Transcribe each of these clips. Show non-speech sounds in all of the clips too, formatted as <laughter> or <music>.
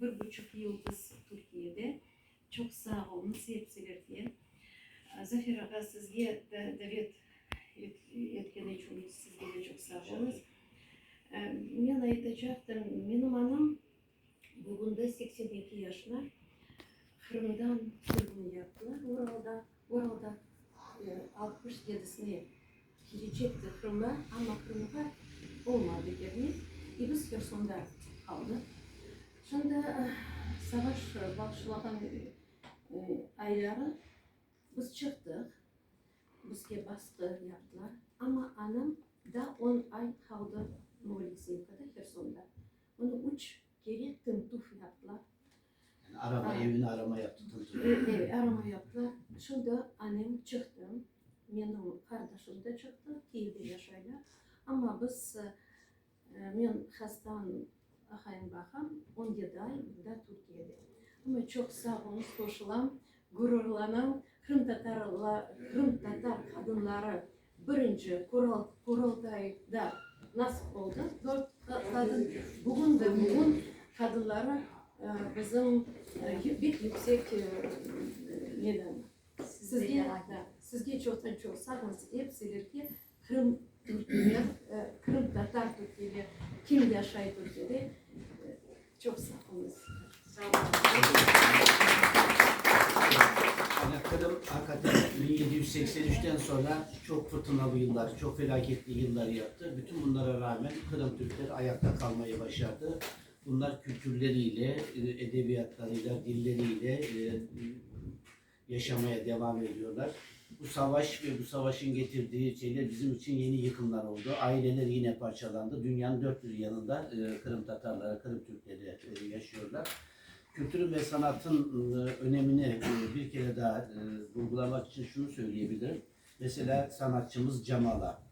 bir buçuk yıldız Türkiye'de. Çok sağ olunuz hepsilerden. Zafer Aga sizge davet etken için sizge de çok sağ olunuz. Мен айтачақтым, менің анам бүгінде 82 yaşına Қырымдан сүргін yaptılar Оралда, Оралда 67'sine gelecekti Kırım'a ama Kırım'a olmadı gelmiş. İbiz Kırson'da kaldı. Şimdi e, savaş başlayan e, ayları biz çıktık. Bizge baskı yaptılar. Ama anam da 10 ay kaldı Molisivka'da, Kherson'da. Onu üç kere tımtuf yaptılar. Yani arama, Ha. evini arama yaptı. tanıtım. Evet, arama yaptılar. Şimdi annem çıktı. Benim kardeşim de çıktı. Kiev'de yaşayla. Ama biz, e, men hastan Ахайын Бахам, ондедай да чок Мен çok сағыныс крым ғұрурланам, крым татар қадынлары бірінші құрылтайда нас болды. Төрт қадын бүгін де бүгүн қадынлары биздин бек yüksek э, неден. Сізге, сизге чоқтан чоқ сағыныс деп, силерге крым Türkiye'de, e, Kırım Tatar Türkiye'de, kim yaşayı Türkiye'de çok sağ olun. Yani Kırım hakikaten 1783'ten sonra çok fırtınalı yıllar, çok felaketli yıllar yaptı. Bütün bunlara rağmen Kırım Türkleri ayakta kalmayı başardı. Bunlar kültürleriyle, e, edebiyatlarıyla, dilleriyle e, yaşamaya devam ediyorlar. Bu savaş ve bu savaşın getirdiği şeyler bizim için yeni yıkımlar oldu. Aileler yine parçalandı. Dünyanın dört bir yanında e, Kırım Tatarları, Kırım Türkleri e, yaşıyorlar. Kültürün ve sanatın e, önemini e, bir kere daha e, vurgulamak için şunu söyleyebilirim. Mesela sanatçımız Camala.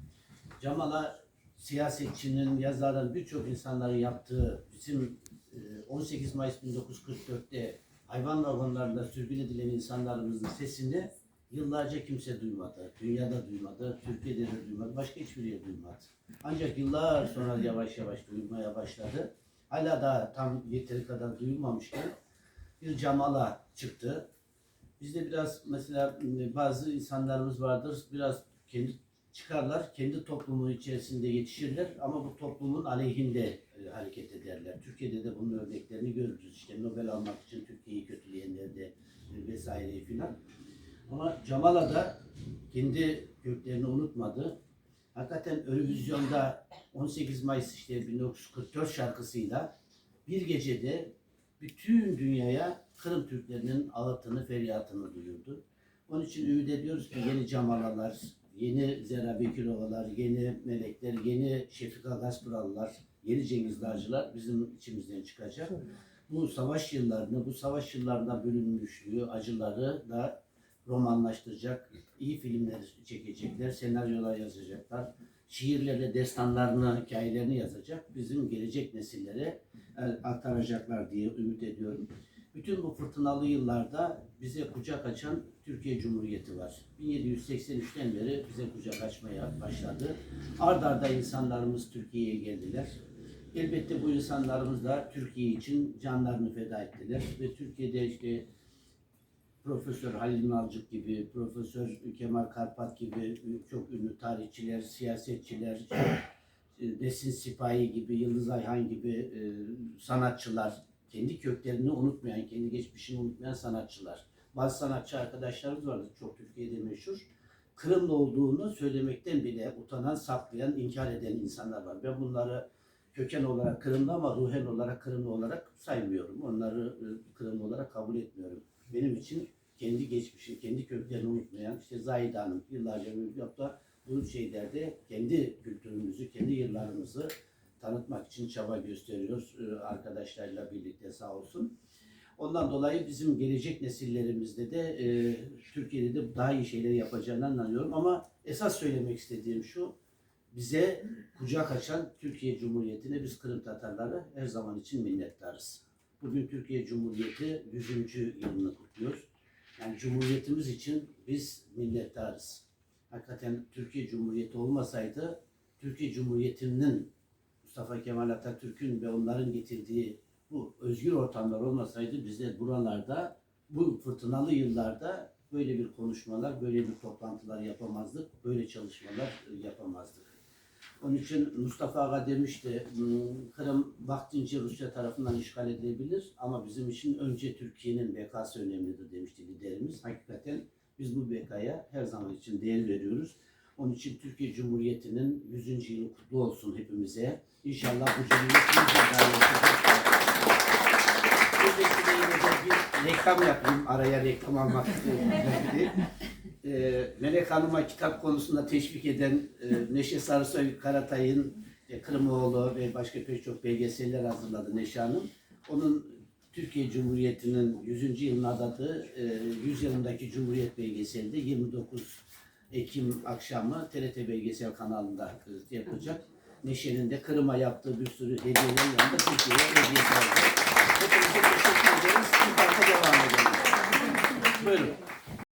Camala siyasetçinin, yazarın, birçok insanların yaptığı bizim e, 18 Mayıs 1944'te hayvan vagonlarında sürgün edilen insanlarımızın sesini yıllarca kimse duymadı. Dünyada duymadı, Türkiye'de de duymadı, başka hiçbir yer duymadı. Ancak yıllar sonra yavaş yavaş duymaya başladı. Hala da tam yeteri kadar duyulmamışken bir camala çıktı. Bizde biraz mesela bazı insanlarımız vardır, biraz kendi çıkarlar, kendi toplumu içerisinde yetişirler ama bu toplumun aleyhinde e, hareket ederler. Türkiye'de de bunun örneklerini görürüz. İşte Nobel almak için Türkiye'yi kötüleyenler de e, vesaire filan. Ama Camala da kendi köklerini unutmadı. Hakikaten Eurovizyon'da 18 Mayıs işte 1944 şarkısıyla bir gecede bütün dünyaya Kırım Türklerinin ağıtını, feryatını duyurdu. Onun için ümit ediyoruz ki yeni Camalalar, yeni Zera Bekirovalar, yeni Melekler, yeni Şefika Gaspıralılar, yeni Cengiz Dağcılar bizim içimizden çıkacak. Bu savaş yıllarını, bu savaş yıllarında bölünmüşlüğü, acıları da romanlaştıracak, iyi filmler çekecekler, senaryolar yazacaklar, şiirlerle destanlarını, hikayelerini yazacak, bizim gelecek nesillere aktaracaklar diye ümit ediyorum. Bütün bu fırtınalı yıllarda bize kucak açan Türkiye Cumhuriyeti var. 1783'ten beri bize kucak açmaya başladı. Ard arda insanlarımız Türkiye'ye geldiler. Elbette bu insanlarımız da Türkiye için canlarını feda ettiler ve Türkiye'de işte Profesör Halil Nalcık gibi, Profesör Kemal Karpat gibi çok ünlü tarihçiler, siyasetçiler, <clears throat> e, Nesin Sipahi gibi, Yıldız Ayhan gibi e, sanatçılar, kendi köklerini unutmayan, kendi geçmişini unutmayan sanatçılar. Bazı sanatçı arkadaşlarımız vardı çok Türkiye'de meşhur. Kırımlı olduğunu söylemekten bile utanan, saklayan, inkar eden insanlar var. Ben bunları köken olarak Kırımlı ama ruhen olarak Kırımlı olarak saymıyorum. Onları e, Kırımlı olarak kabul etmiyorum. Benim için kendi geçmişi, kendi köklerini unutmayan, işte Zahide Hanım yıllarca yaptı. Bu şeylerde kendi kültürümüzü, kendi yıllarımızı tanıtmak için çaba gösteriyoruz e, arkadaşlarla birlikte sağ olsun. Ondan dolayı bizim gelecek nesillerimizde de e, Türkiye'de de daha iyi şeyler yapacağını inanıyorum. Ama esas söylemek istediğim şu, bize kucak açan Türkiye Cumhuriyeti'ne biz Kırım Tatarları her zaman için minnettarız. Bugün Türkiye Cumhuriyeti 100. yılını kutluyor. Yani Cumhuriyetimiz için biz minnettarız. Hakikaten Türkiye Cumhuriyeti olmasaydı Türkiye Cumhuriyeti'nin Mustafa Kemal Atatürk'ün ve onların getirdiği bu özgür ortamlar olmasaydı biz de buralarda bu fırtınalı yıllarda böyle bir konuşmalar, böyle bir toplantılar yapamazdık, böyle çalışmalar yapamazdık. Onun için Mustafa Aga demişti, "Hmm, Kırım vaktince Rusya tarafından işgal edilebilir ama bizim için önce Türkiye'nin bekası önemlidir demişti liderimiz. Hakikaten biz bu bekaya her zaman için değer veriyoruz. Onun için Türkiye Cumhuriyeti'nin 100. yılı kutlu olsun hepimize. İnşallah bu Cumhuriyet yüzyıl daha yaşayacak. Bu vesileyle de bir reklam yapayım. Araya reklam almak değil. Ee, Melek Hanım'a kitap konusunda teşvik eden e, Neşe Sarısoy Karatay'ın e, Kırmoğlu ve başka pek çok belgeseller hazırladı Neşe Hanım. Onun Türkiye Cumhuriyeti'nin 100. yılına adadığı e, 100 yılındaki Cumhuriyet belgeselde 29 Ekim akşamı TRT Belgesel kanalında e, yapacak. Neşe'nin de Kırım'a yaptığı bir sürü hediyelerin yanında Türkiye'ye hediyesi alacak. Hepinize teşekkür ederiz. Bir devam edelim. Buyurun.